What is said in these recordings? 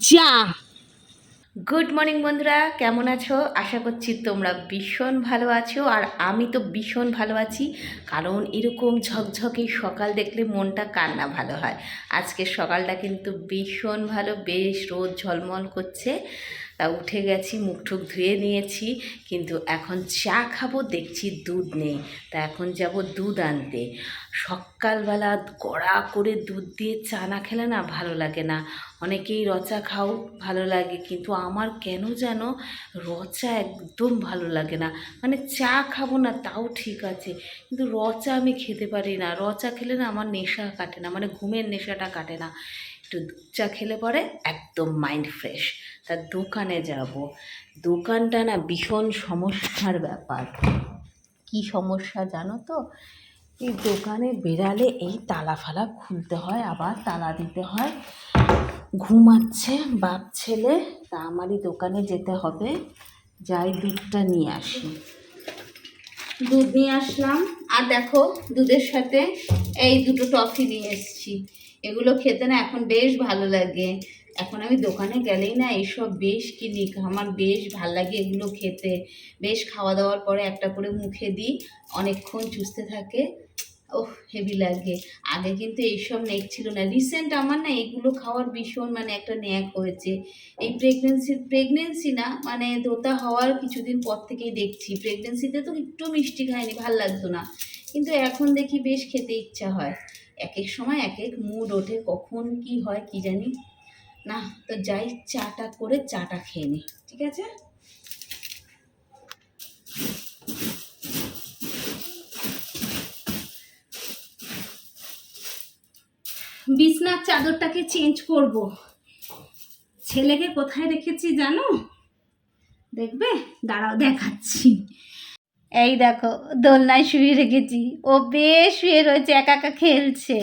যা। Good morning বন্ধুরা। কেমন আছো? আশা করছি তোমরা ভীষণ ভালো আছো, আর আমি তো ভীষণ ভালো আছি, কারণ এরকম ঝকঝকে সকাল দেখলে মনটা কান্না ভালো হয়। আজকে সকালটা কিন্তু ভীষণ ভালো, বেশ রোদ ঝলমল করছে। তা উঠে গেছি, মুখ টুক ধুয়ে নিয়েছি, কিন্তু এখন চা খাব, দেখছি দুধ নেই। তা এখন যাব দুধ আনতে। সকালবেলা কড়া করে দুধ দিয়ে চা না খেলে না ভালো লাগে না। অনেকেই রচা খাও, ভালো লাগে, কিন্তু আমার কেন যেন রচা একদম ভালো লাগে না। মানে চা খাব না, তাও ঠিক আছে, কিন্তু রচা আমি খেতে পারি না। রচা খেলে না আমার নেশা কাটে না মানে ঘুমের নেশাটা কাটে না। একটু দুধ চা খেলে পরে একদম মাইন্ড ফ্রেশ তার দোকানে যাব। দোকানটা না ভীষণ সমস্যার ব্যাপার। কি সমস্যা জানো তো? এই দোকানে বেরালে এই তালা ফালা খুলতে হয়, আবার তালা দিতে হয়। ঘুমাচ্ছে বাপ ছেলে, তা আমারই দোকানে যেতে হবে। যাই দুধটা নিয়ে আসি। দুধ নিয়ে আসলাম। আর দেখো দুধের সাথে এই দুটো টফি নিয়ে এসেছি। এগুলো খেতে না এখন বেশ ভালো লাগে। এখন আমি দোকানে গেলেই না এইসব বেশ কিনি। আমার বেশ ভালো লাগে এগুলো খেতে। বেশ খাওয়া দাওয়ার পরে একটা করে মুখে দিই, অনেকক্ষণ চুষতে থাকে। ওহ, হেভি লাগে। আগে কিন্তু এইসব নেক ছিল না। রিসেন্ট আমার না এগুলো খাওয়ার ভীষণ মানে একটা ন্যাক হয়েছে। এই প্রেগনেন্সি প্রেগনেন্সি না মানে দোতা হওয়ার কিছুদিন পর থেকেই দেখছি। প্রেগনেন্সিতে তো একটু মিষ্টি খায়নি ভালো লাগতো না। কিন্তু এখন দেখি বেশ খেতে ইচ্ছা হয়। এক এক সময় এক এক মুড ওঠে, কখন কি হয় কি জানি। না, তো যাই চাটা করে চাটা খেয়ে নিই ঠিক আছে? বিছনার চাদরটাকে চেঞ্জ করব। ছেলেকে কোথায় রেখেছি জানো? দেখবে? দাঁড়াও, দেখাচ্ছি। এই দেখো, দোলনায় শুয়ে রেখেছি। ও বেশ শুয়ে রয়েছে, একা একা খেলছে।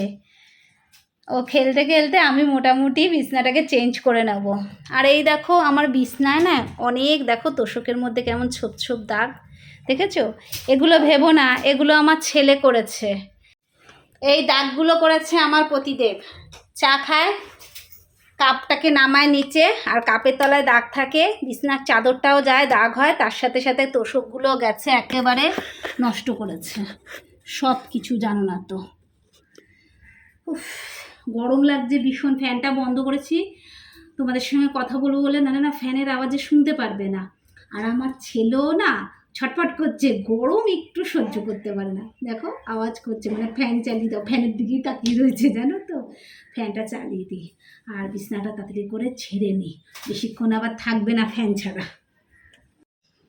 ও খেলতে খেলতে আমি মোটামুটি বিছনাটাকে চেঞ্জ করে নেব। আর এই দেখো, আমার বিছনায় না অনেক, দেখো তোষকের মধ্যে কেমন ছোপ ছোপ দাগ, দেখেছ? এগুলো ভেবো না, এগুলো আমার ছেলে করেছে। এই দাগগুলো করেছে আমার পতিদেব। চা খায়? কাপটাকে নামায় নিচে আর কাপের তলায় দাগ থাকে, বিছনার চাদরটাও যায়, দাগ হয়, তার সাথে সাথে তোষকগুলো গেছে, একেবারে নষ্ট করেছে। সব কিছু জানো না তো। উফ, গরম লাগছে ভীষণ, ফ্যানটা বন্ধ করেছি। তোমাদের সঙ্গে কথা বলব বলে না না, ফ্যানের আওয়াজে শুনতে পারবে না। আর আমার ছেলেও না ছটফট করছে, গরম একটু সহ্য করতে পারে না। দেখো, আওয়াজ করছে মানে ফ্যান চালিয়ে দাও, ফ্যানের দিকেই তাকিয়ে রয়েছে, জানো তো? ফ্যানটা চালিয়ে দিই। আর বিছনাটা তাড়াতাড়ি করে ছেড়ে নিই বেশিক্ষণ আবার থাকবে না ফ্যান ছাড়া।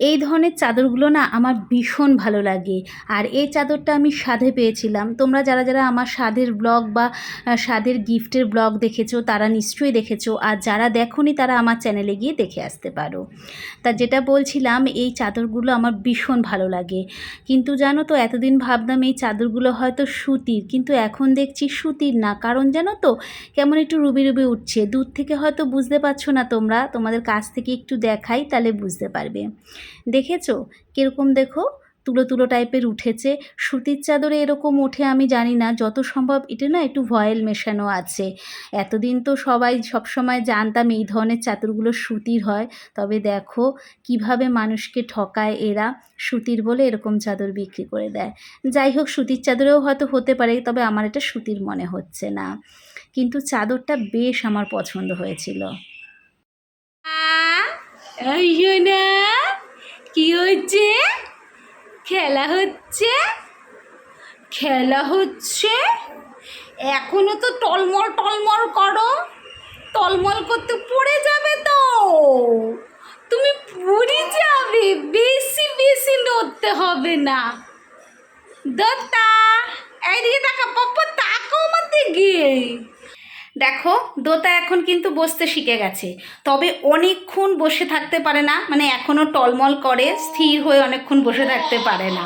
এই ধরনের চাদরগুলো না আমার ভীষণ ভালো লাগে। আর এই চাদরটা আমি স্বাদে পেয়েছিলাম। তোমরা যারা যারা আমার স্বাদের ব্লগ বা স্বাদের গিফটের ব্লগ দেখেছ, তারা নিশ্চয়ই দেখেছ। আর যারা দেখোনি, তারা আমার চ্যানেলে গিয়ে দেখে আসতে পারো। তা যেটা বলছিলাম, এই চাদরগুলো আমার ভীষণ ভালো লাগে। কিন্তু জানো তো, এতদিন ভাবতাম এই চাদরগুলো হয়তো সুতির, কিন্তু এখন দেখছি সুতির না। কারণ জানো তো, কেমন একটু রুবি রুবি উঠছে। দূর থেকে হয়তো বুঝতে পারছ না তোমরা। তোমাদের কাছ থেকে একটু দেখাই, তাহলে বুঝতে পারবে। দেখেছ? কীরকম দেখো? তুলো তুলো টাইপের উঠেছে। সুতির চাদরে এরকম ওঠে আমি জানি না। যত সম্ভব এটা না একটু ভয়েল মেশানো আছে। এতদিন তো সবাই সবসময় জানতাম এই ধরনের চাদরগুলো সুতির হয়। তবে দেখো কীভাবে মানুষকে ঠকায় এরা। সুতির বলে এরকম চাদর বিক্রি করে দেয়। যাই হোক, সুতির চাদরেও হয়তো হতে পারে, তবে আমার এটা সুতির মনে হচ্ছে না। কিন্তু চাদরটা বেশ আমার পছন্দ হয়েছিল। না! কি হচ্ছে খেলা হচ্ছে? খেলা হচ্ছে? এখনও তো টলমল টলমল করো। টলমল করতে পড়ে যাবে তো। তুমি পড়ে যাবে। বেশি বেশি নড়তে হবে না। দত্তা, এইদিকে তাকা পপ্পা তাকাও আমার দিকে দেখো, দোতা এখন কিন্তু বসতে শিখে গেছে। তবে অনেকক্ষণ বসে থাকতে পারে না মানে এখনও টলমল করে, স্থির হয়ে অনেকক্ষণ বসে থাকতে পারে না।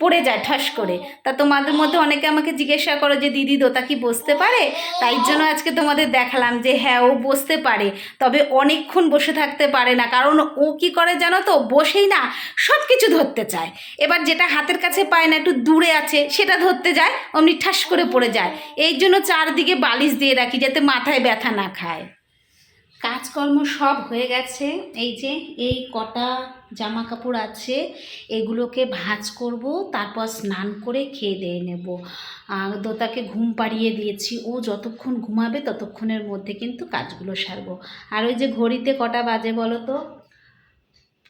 পড়ে যায় ঠাস করে। তা তোমাদের মধ্যে অনেকে আমাকে জিজ্ঞাসা করো যে, দিদি, দোতা কি বসতে পারে? তাই জন্য আজকে তোমাদের দেখালাম যে হ্যাঁ ও বসতে পারে। তবে অনেকক্ষণ বসে থাকতে পারে না, কারণ ও কি করে জানো তো? বসেই না সব কিছু ধরতে চায়। এবার যেটা হাতের কাছে পায় না, একটু দূরে আছে, সেটা ধরতে যায়, অমনি ঠাস করে পড়ে যায়। এই জন্য চারদিকে বালিশ দিয়ে রাখি, যাতে মাথায় ব্যথা না খায়। কাজকর্ম সব হয়ে গেছে। এই যে, এই কটা জামা কাপড় আছে, এগুলোকে ভাঁজ করব, তারপর স্নান করে খেয়ে দিয়ে নেব। আর দোতাকে ঘুম পাড়িয়ে দিয়েছি। ও যতক্ষণ ঘুমাবে, ততক্ষণের মধ্যে কিন্তু কাজগুলো সারবো। আর ওই যে ঘড়িতে কটা বাজে বলো তো?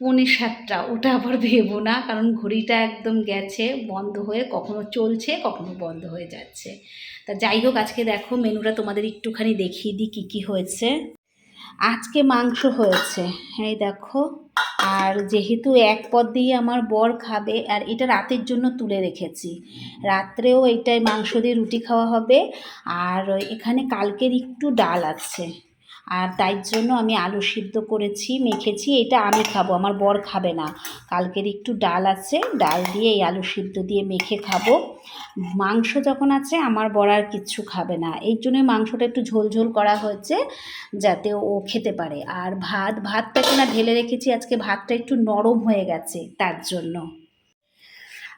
পৌনে সাতটা। ওটা আবার ভেবো না, কারণ ঘড়িটা একদম গেছে, বন্ধ হয়ে কখনো চলছে, কখনো বন্ধ হয়ে যাচ্ছে। তা যাই হোক, আজকে দেখো, মেনুটা তোমাদের একটুখানি দেখিয়ে দিই কী কী হয়েছে। আজকে মাংস হয়েছে। এই দেখো। আর যেহেতু এক পদ দিয়ে আমার বর খাবে, আর এটা রাতের জন্য তুলে রেখেছি। রাত্রেও এইটাই মাংস দিয়ে রুটি খাওয়া হবে। আর এখানে কালকের একটু ডাল আছে। আর তাই জন্য আমি আলু সিদ্ধ করেছি, মেখেছি, এটা আমি খাব, আমার বর খাবে না। কালকের একটু ডাল আছে, ডাল দিয়ে এই আলু সিদ্ধ দিয়ে মেখে খাব। মাংস যখন আছে, আমার বর আর কিচ্ছু খাবে না। এই জন্যই মাংসটা একটু ঝোল ঝোল করা হয়েছে, যাতে ও খেতে পারে। আর ভাত ভাতটাকে না ঢেলে রেখেছি, আজকে ভাতটা একটু নরম হয়ে গেছে, তার জন্য।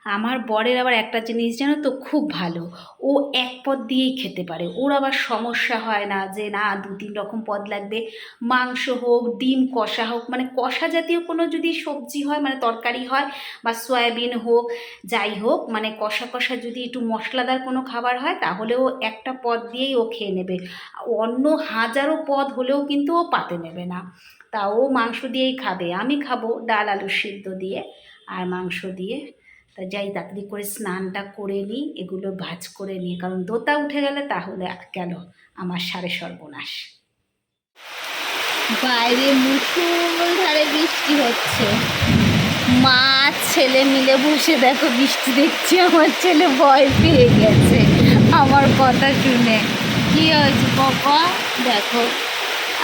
আমার বরের আবার একটা জিনিস জানো তো, খুব ভালো। ও এক পদ দিয়েই খেতে পারে। ওর আবার সমস্যা হয় না যে, না দু তিন রকম পদ লাগবে। মাংস হোক, ডিম, কষা হোক মানে কষা জাতীয় কোনো যদি সবজি হয় মানে তরকারি হয় বা সয়াবিন হোক, যাই হোক মানে কষা কষা যদি একটু মশলাদার কোনো খাবার হয় তাহলেও একটা পদ দিয়েই ও খেয়ে নেবে। অন্য হাজারো পদ হলেও কিন্তু ও পাতে নেবে না। তা ও মাংস দিয়েই খাবে। আমি খাব ডাল, আলু সিদ্ধ দিয়ে, আর মাংস দিয়ে তা যাই তাড়াতাড়ি করে স্নানটা করে নিই, এগুলো ভাজ করে নিই, কারণ দোতা উঠে গেলে তাহলে গেল আমার সাড়ে সর্বনাশ। বাইরে মুসুলধারে বৃষ্টি হচ্ছে। মা, ছেলে মিলে বসে দেখো, বৃষ্টি দেখছি, আমার ছেলে ভয় পেয়ে গেছে। আমার কথা শুনে। কি হয়েছে বাবা? দেখো,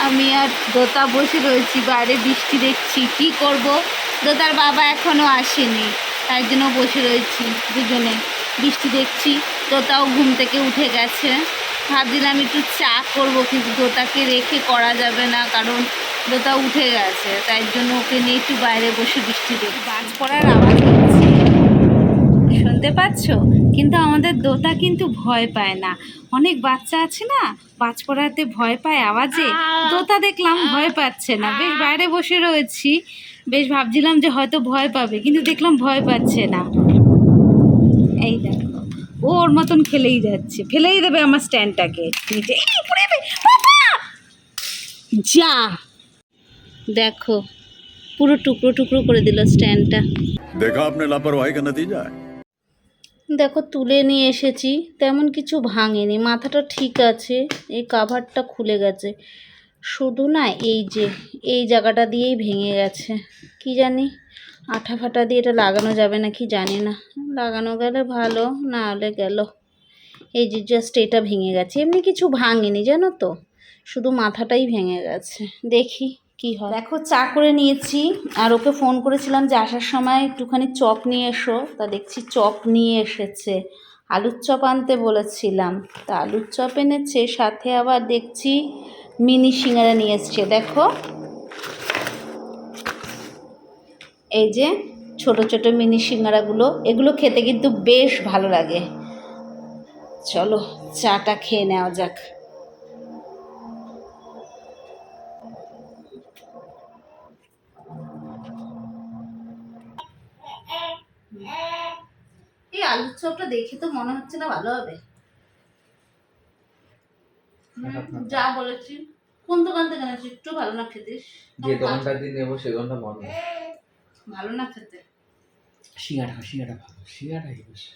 আমি আর দোতা বসে রয়েছি, বাইরে বৃষ্টি দেখছি, কি করব? দোতার বাবা এখনও আসেনি। তাই জন্য বসে রয়েছি দুজনে। বৃষ্টি দেখছি দোতাও ঘুম থেকে উঠে গেছে। ভাবছিলাম একটু চা করব কিন্তু দোতাকে রেখে করা যাবে না কারণ দোতা উঠে গেছে। তাই জন্য ওকে নিয়ে একটু বাইরে বসে বৃষ্টি দেখি বাজ পড়ার আওয়াজ হচ্ছে। শুনতে পাচ্ছ? কিন্তু আমাদের দোতা কিন্তু ভয় পায় না। অনেক বাচ্চা আছে না বাজ পড়াতে ভয় পায় আওয়াজে। দোতা দেখলাম ভয় পাচ্ছে না। বেশ বাইরে বসে রয়েছি। বেশ ভাবছিলাম যে হয়তো ভয় পাবে কিন্তু দেখলাম ভয় পাচ্ছে না। এই দেখো ও ওর মতন খেলেই যাচ্ছে ফেলেই দেবে আমার স্ট্যান্ডটাকে। যা দেখো পুরো টুকরো টুকরো করে দিল স্ট্যান্ডটা। দেখো আপনি লাপরওয়াহি কেন দিয়ে যায়? দেখো তুলে নিয়ে এসেছি তেমন কিছু ভাঙেনি মাথাটা ঠিক আছে এই কাভারটা খুলে গেছে। শুধু না, এই যে, এই জায়গাটা দিয়েই ভেঙে গেছে। কি জানি, আঠা ফাটা দিয়ে এটা লাগানো যাবে নাকি জানি না। লাগানো গেলে ভালো, না হলে গেল। এই যে জাস্ট এটা ভেঙে গেছে। এমনি কিছু ভাঙেনি, জানো তো? শুধু মাথাটাই ভেঙে গেছে। দেখি কি হয়। দেখো, চা করে নিয়েছি। আর ওকে ফোন করেছিলাম যে, আসার সময় একটুখানি চপ নিয়ে এসো। তা দেখছি চপ নিয়ে এসেছে। আলুর চপ আনতে বলেছিলাম। তা আলুর চপ এনেছে, সাথে আবার দেখছি মিনি সিঙ্গারা নিয়ে এসছে, দেখো। এই যে ছোট ছোট মিনি সিঙ্গারাগুলো, এগুলো খেতে কিন্তু বেশ ভালো লাগে। চলো, চাটা খেয়ে নেওয়া যাক। এই আলুর চপটা দেখে তো মনে হচ্ছে না ভালো হবে। যা বলেছি। কোন দোকান থেকে এনেছি একটু ভালো না খেতিস? যে দোকানটা দিয়ে নেব সে দোকানটা বন্ধ। ভালো না খেতে? সিঙ্গাটা সিঙ্গাটা ভালো বেশি।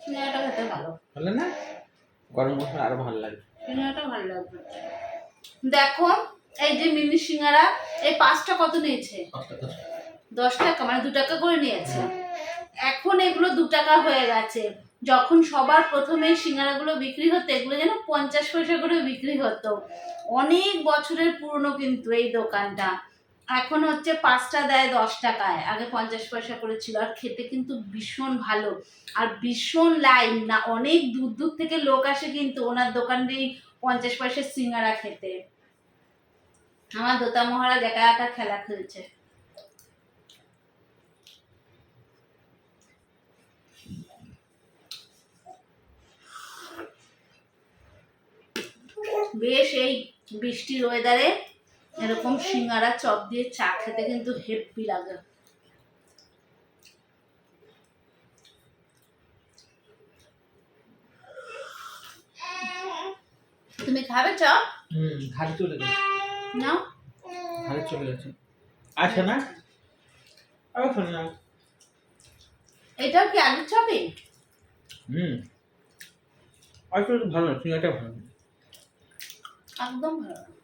সিঙ্গাটা খেতে ভালো। ভালো না? গরম মশলা আরও ভালো লাগে। সিঙ্গাটা ভালো লাগবে। দেখো এই যে মিনি সিঙ্গারা এই পাঁচটা কত নিয়েছে? দশ টাকা মানে দু টাকা করে নিয়েছে। এখন এগুলো দু টাকা হয়ে গেছে। যখন সবার প্রথমে সিঙ্গারাগুলো বিক্রি হতো, এগুলো যেন পঞ্চাশ পয়সা করে বিক্রি হতো। অনেক বছরের পুরনো কিন্তু এই দোকানটা। এখন হচ্ছে পাঁচটা দেয় দশ টাকায়। আগে পঞ্চাশ পয়সা করে ছিল আর খেতে কিন্তু ভীষণ ভালো। আর ভীষণ লাইন না, অনেক দূর দূর থেকে লোক আসে কিন্তু ওনার দোকান দিয়েই পঞ্চাশ পয়সার সিঙ্গারা খেতে। আমার দোতা মহারাজ একা একা খেলা খেলছে। বেশ এই বৃষ্টির ওয়েদারে এরকম সিঙ্গারা চপ দিয়ে চা খেতে কিন্তু হেপি লাগে। তুমি খাবে চপ? হুম ঘাড়ে চলে গেছে। নাও ঘাড়ে চলে গেছে। আসে না? না। এটাও কি আলুর চপই? হুম। আর ভালো না সিঙ্গাটা ভালো। না একদম ভালো না।